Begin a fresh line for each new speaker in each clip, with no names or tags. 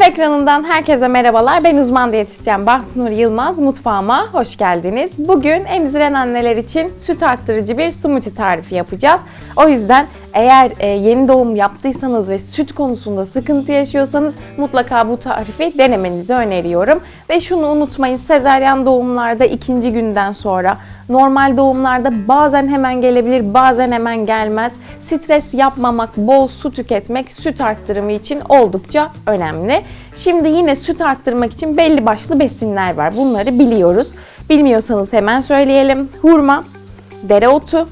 ekranından herkese merhabalar. Ben uzman diyetisyen Bahtnur Yılmaz. Mutfağıma hoş geldiniz. Bugün emziren anneler için süt arttırıcı bir smoothie tarifi yapacağız. O yüzden eğer e, yeni doğum yaptıysanız ve süt konusunda sıkıntı yaşıyorsanız mutlaka bu tarifi denemenizi öneriyorum. Ve şunu unutmayın sezaryen doğumlarda ikinci günden sonra normal doğumlarda bazen hemen gelebilir bazen hemen gelmez. Stres yapmamak, bol su tüketmek süt arttırımı için oldukça önemli. Şimdi yine süt arttırmak için belli başlı besinler var. Bunları biliyoruz. Bilmiyorsanız hemen söyleyelim. Hurma, dereotu,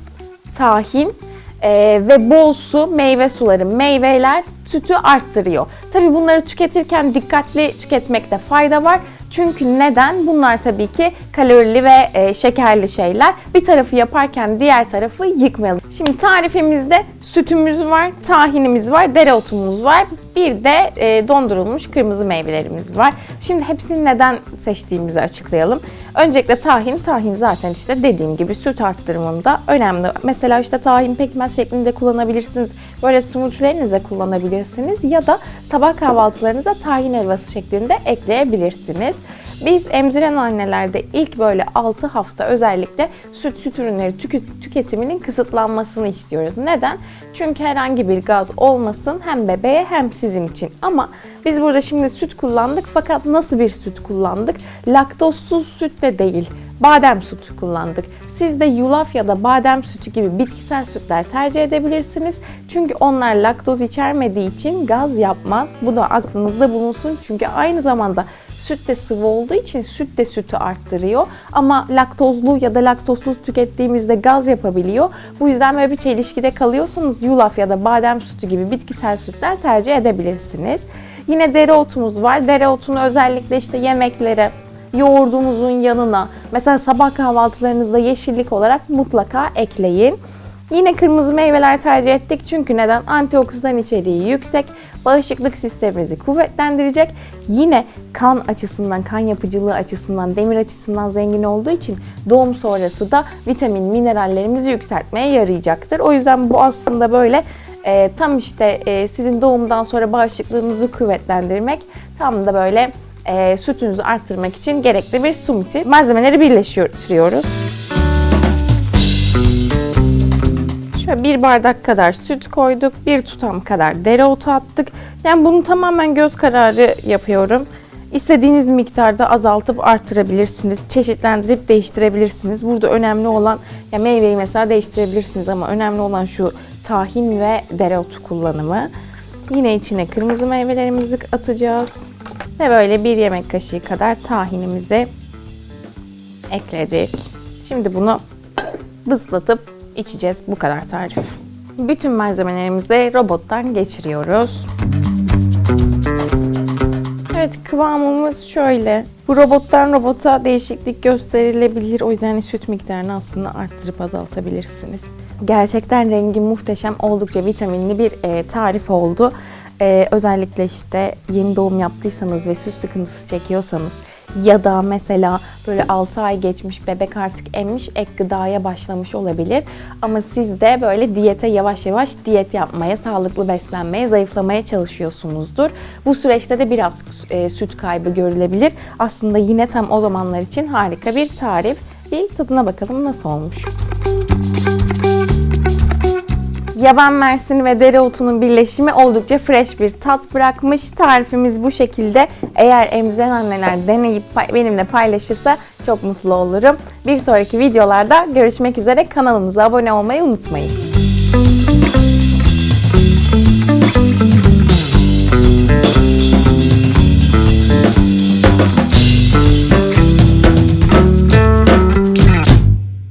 tahin, ee, ve bol su, meyve suları, meyveler sütü arttırıyor. Tabi bunları tüketirken dikkatli tüketmekte fayda var. Çünkü neden? Bunlar tabii ki kalorili ve e, şekerli şeyler. Bir tarafı yaparken diğer tarafı yıkmayalım. Şimdi tarifimizde sütümüz var, tahinimiz var, dereotumuz var. Bir de e, dondurulmuş kırmızı meyvelerimiz var. Şimdi hepsini neden seçtiğimizi açıklayalım. Öncelikle tahin, tahin zaten işte dediğim gibi süt arttırımında önemli. Mesela işte tahin pekmez şeklinde kullanabilirsiniz. Böyle smoothie'lerinize kullanabilirsiniz ya da sabah kahvaltılarınıza tahin helvası şeklinde ekleyebilirsiniz. Biz emziren annelerde ilk böyle 6 hafta özellikle süt süt ürünleri tüketiminin kısıtlanmasını istiyoruz. Neden? Çünkü herhangi bir gaz olmasın hem bebeğe hem sizin için. Ama biz burada şimdi süt kullandık fakat nasıl bir süt kullandık? Laktozsuz süt de değil. Badem sütü kullandık. Siz de yulaf ya da badem sütü gibi bitkisel sütler tercih edebilirsiniz. Çünkü onlar laktoz içermediği için gaz yapmaz. Bu da aklınızda bulunsun. Çünkü aynı zamanda Süt de sıvı olduğu için süt de sütü arttırıyor. Ama laktozlu ya da laktozsuz tükettiğimizde gaz yapabiliyor. Bu yüzden böyle bir çelişkide kalıyorsanız yulaf ya da badem sütü gibi bitkisel sütler tercih edebilirsiniz. Yine dereotumuz var. Dereotunu özellikle işte yemeklere, yoğurdunuzun yanına, mesela sabah kahvaltılarınızda yeşillik olarak mutlaka ekleyin. Yine kırmızı meyveler tercih ettik çünkü neden? Antioksidan içeriği yüksek, bağışıklık sistemimizi kuvvetlendirecek. Yine kan açısından, kan yapıcılığı açısından, demir açısından zengin olduğu için doğum sonrası da vitamin, minerallerimizi yükseltmeye yarayacaktır. O yüzden bu aslında böyle e, tam işte e, sizin doğumdan sonra bağışıklığınızı kuvvetlendirmek, tam da böyle e, sütünüzü arttırmak için gerekli bir smoothie. Malzemeleri birleştiriyoruz. Bir bardak kadar süt koyduk. Bir tutam kadar dereotu attık. Yani bunu tamamen göz kararı yapıyorum. İstediğiniz miktarda azaltıp arttırabilirsiniz. Çeşitlendirip değiştirebilirsiniz. Burada önemli olan ya meyveyi mesela değiştirebilirsiniz ama önemli olan şu tahin ve dereotu kullanımı. Yine içine kırmızı meyvelerimizi atacağız. Ve böyle bir yemek kaşığı kadar tahinimizi ekledik. Şimdi bunu bızlatıp içeceğiz. Bu kadar tarif. Bütün malzemelerimizi robottan geçiriyoruz. Evet kıvamımız şöyle. Bu robottan robota değişiklik gösterilebilir. O yüzden süt miktarını aslında arttırıp azaltabilirsiniz. Gerçekten rengi muhteşem, oldukça vitaminli bir e, tarif oldu. E, özellikle işte yeni doğum yaptıysanız ve süt sıkıntısı çekiyorsanız ya da mesela böyle 6 ay geçmiş bebek artık emmiş ek gıdaya başlamış olabilir. Ama siz de böyle diyete yavaş yavaş diyet yapmaya, sağlıklı beslenmeye, zayıflamaya çalışıyorsunuzdur. Bu süreçte de biraz e, süt kaybı görülebilir. Aslında yine tam o zamanlar için harika bir tarif. Bir tadına bakalım nasıl olmuş. Yaban mersini ve dereotunun birleşimi oldukça fresh bir tat bırakmış. Tarifimiz bu şekilde. Eğer emziren anneler deneyip benimle paylaşırsa çok mutlu olurum. Bir sonraki videolarda görüşmek üzere. Kanalımıza abone olmayı unutmayın.